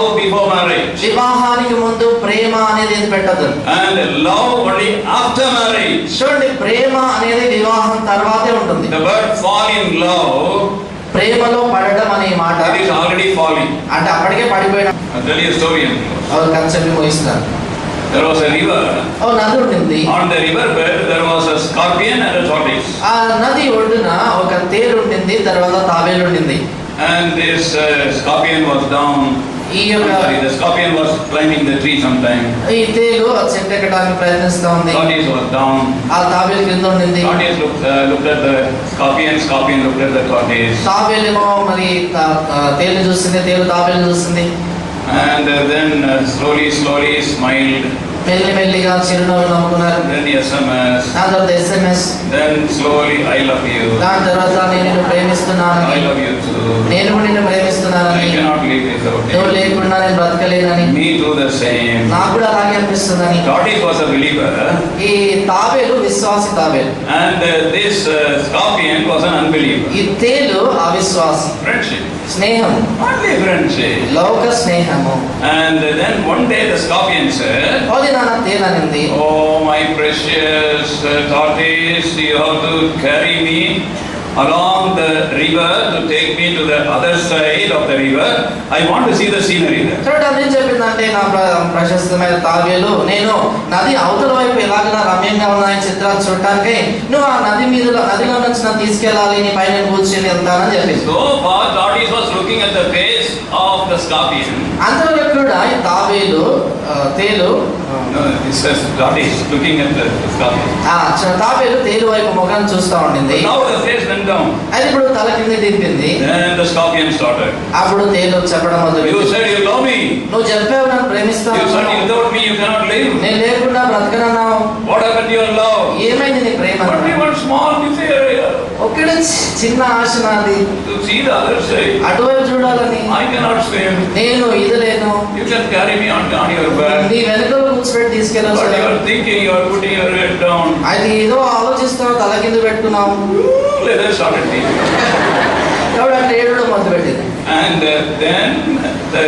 love before marriage. వివాహానికి ముందు ప్రేమ అనేది పెట్టదు And love only after marriage. చూడండి ప్రేమ అనేది వివాహం తర్వాతే ఉంటుంది The word fall in love, ప్రేమలో పడడం అనే మాట it is already falling. అంటే అప్పటికే పడిపోయిన I'll tell you a story. వాళ్ళు కథ చెప్పి ముగిస్తారు There was a river. ఓ నది ఉండింది On the river bed, there was a scorpion and a tortoise. ఆ నది ఒడ్డున ఒక తేలు ఉండింది తర్వాత తాబేలు ఉండింది And this uh, scorpion was down. ఈ I'm యొక్క sorry, the scorpion was climbing the tree sometime. ఈ తేలు ఆ చెట్టు ఎక్కడానికి ప్రయత్నిస్తా ఉంది Tortoise was down. ఆ తాబేలు కింద ఉండింది Tortoise looked, uh, looked at the scorpion, scorpion looked at the tortoise. తాబేలేమో మరి తా- తా- తేలుని చూస్తుంది తేలు తాబేలు చూస్తుంది And uh, then uh, slowly, slowly smiled. మెల్లి మెల్లిగా చిరునవ్వు నవ్వుకున్నారు Then SMS. దాని తర్వాత SMS Then slowly, I love you. దాని తర్వాత నేను నిన్ను ప్రేమిస్తున్నానని I love you too. నేను కూడా నిన్ను I ప్రేమిస్తున్నానని cannot live without నువ్వు you. లేకుండా నేను బ్రతకలేనని Me too the same. నాకు కూడా అలాగే అనిపిస్తుందని Tortoise was a believer ఈ తాబేలు విశ్వాసి తాబేలు and uh, this uh, scorpion was an unbeliever. ఈ తేలు అవిశ్వాసి Friendship. స్నేహం Only friendship. లౌక స్నేహము And then one day the scorpion said, తేలనింది Oh, my precious uh, tortoise, you have to carry me along the river to take me to the other side of the river. I want to see the scenery there. చూడండి ఏం చెప్పిందంటే నా ప్ర- ప్రశస్తమైన తాబేలు నేను నది అవతల వైపు ఎలాగైనా రమ్యంగా ఉన్నాయి చిత్రాలు చూడటానికి నువ్వు ఆ నది మీద నదిలో నుంచి నన్ను తీసుకెళ్ళాలి నీ పైన కూర్చొని వెళ్తానని చెప్పింది So far, tortoise was looking at the face of the scorpion. అంతవరకు కూడా ఈ తాబేలు ఆ, తేలు No, it says tortoise looking at the scorpion. ఆ చ- తాబేలు తేలు వైపు ముఖాన్ని చూస్తా ఉండింది Now the face went down. అది ఇప్పుడు తల కింద దింపింది Then the scorpion started. అప్పుడు తేలు చెప్పడం మొదలు You said you love me. నువ్వు చెప్పావు నన్ను ప్రేమిస్తావు You said without me you cannot live. నేను లేకుండా బ్రతకనన్నావు What happened to your love? ఏమైంది నీ ప్రేమ Only one small desire ఒక్కడే చి- చిన్న ఆశ నాది to see the other side. అటువైపు cannot swim. నేను ఈదలేను You can carry me on, on your back. నీ వెనుకలో కూర్చోబెట్టి తీసుకెళ్ళచ్చు But you are thinking, you are putting your head down. అది ఏదో ఆలోచిస్తావు తల కింద పెట్టుకున్నావు Let us start it. కాబట్టి అట్లా ఏడవడం మొదలు పెట్టింది And uh, then the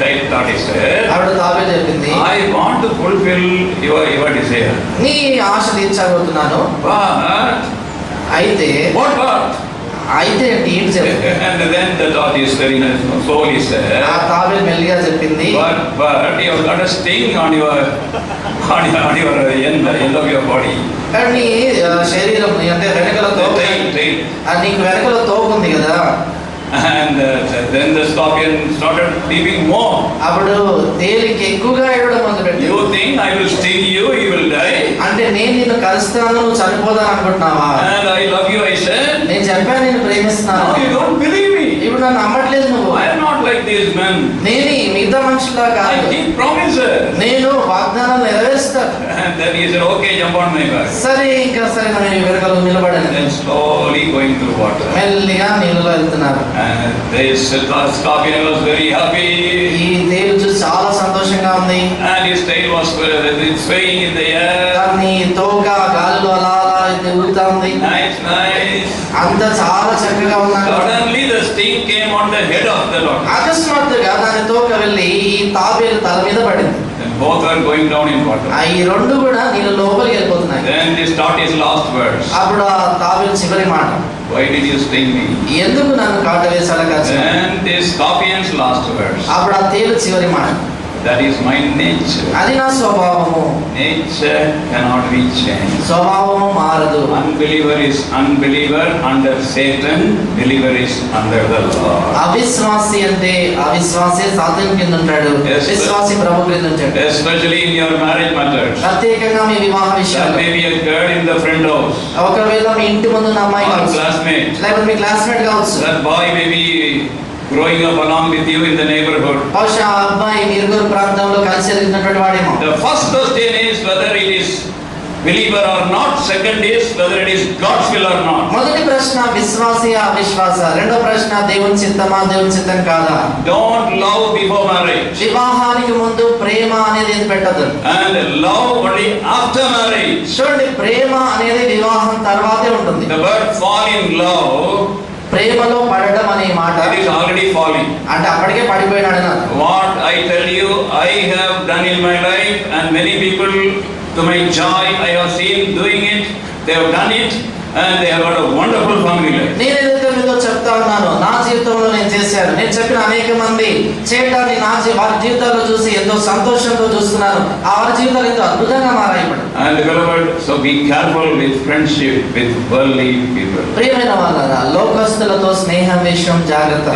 type tortoise said, ఆవిడ తాబే చెప్పింది I want to fulfill your, your desire. నీ ఆశ తీర్చబోతున్నాను But, అయితే what but? అయితే ఏంటి ఏంటి చెప్పింది And then the tortoise very nice, slowly ఆ said, తాబే మెల్లిగా చెప్పింది but, but you have got a sting on your, on your, on your end, end of your body. కానీ నీ ఆ, శరీరం అంటే వెనకల తోక tail. ఆ, నీకు వెనకల తోక ఉంది కదా And uh, then the scorpion started leaping more. అప్పుడు తేలికి ఎక్కువగా ఏడవడం మొదలు పెట్టింది You think I will sting you, you will die. అంటే నేను నిన్ను కలుస్తాను నువ్వు చనిపోదాను అనుకుంటున్నావా And I love you, I ప్రేమిస్తున్నాను Now you don't believe me. ఇప్పుడు నన్ను నమ్మట్లేదు నువ్వు I am not like these men. నేను ఈ మిగతా మనుషులా I కాదు keep promises. నేను వాగ్దానాలు నెరవేరుస్తాను And then he said, okay, jump on my back. సరే ఇంకా సరే నేను వెనకలు నిలబడాను Then slowly going through water. మెల్లిగా నీళ్ళలో వెళ్తున్నారు And this scorpion was very happy. ఈ తేలు చూసి చాలా సంతోషంగా ఉంది And his tail was uh, swaying in the air. దాన్ని తోక గాలిలో అలా అలా తిరుగుతా ఉంది Nice, nice. అంత చాలా చక్కగా ఉన్నారు Suddenly the sting came on the head of the dog. అకస్మాత్తుగా దాని తోక వెళ్ళి ఈ తాబేలు తల మీద పడింది both were going down in water. ఆ ఈ రెండు కూడా నీళ్ళు లోపలికి వెళ్ళిపోతున్నాయి Then this tortoise last words. అప్పుడు ఆ తాబేలు చివరి మాట Why did you sting me? ఎందుకు నన్ను కాట వేసాడు కాదు Then this scorpion's last words. అప్పుడు ఆ తేలు చివరి మాట That is my nature. అది నా స్వభావము Nature cannot be changed. స్వభావము మారదు Unbeliever is unbeliever under Satan, believer is under the Lord. అవిశ్వాసి అంటే అవిశ్వాసి సాధన కింద ఉంటాడు. విశ్వాసి ప్రభు కింద ఉంటాడు Especially in your marriage matters. ప్రత్యేకంగా మీ వివాహ విషయాలు may be a girl in the friend house, ఒకవేళ మీ ఇంటి ముందు ఉన్న అమ్మాయి classmate. లేకపోతే మీ క్లాస్మేట్ కావచ్చు That boy may be growing up along with you in the neighborhood. బహుశా ఆ అబ్బాయి మీ ఇరుగురు ప్రాంతంలో కలిసి ఎదిగినటువంటి వాడేమో The first question is whether it is believer or not. Second is whether it is God's will or not. మొదటి ప్రశ్న విశ్వాసి అవిశ్వాస రెండో ప్రశ్న దేవుని చిత్తమా దేవుని చిత్తం కాదా Don't love before marriage. వివాహానికి ముందు ప్రేమ అనేది పెట్టదు And love only after marriage. చూడండి ప్రేమ అనేది వివాహం తర్వాతే ఉంటుంది The word fall in love, ప్రేమలో పడడం అనే మాట it is already falling. అంటే అప్పటికే పడిపోయినాడు అని అర్థం. What I I have done in my life, and many people, to my joy, I have seen doing it. They have done it, and they have got a wonderful family life. నేను ఏదైతే మీతో చెప్తా ఉన్నానో? నా జీవితంలో నేను చేశాను. నేను చెప్పిన అనేక మంది చేయడాన్ని నా వారి జీవితాల్లో చూసి ఎంతో సంతోషంతో చూస్తున్నాను ఆ వారి జీవితాలు ఎంతో అద్భుతంగా మారాయి And beloved, so be careful with friendship with worldly people. ప్రియమైన వాళ్ళ లోకస్తులతో స్నేహం విషయం జాగ్రత్త.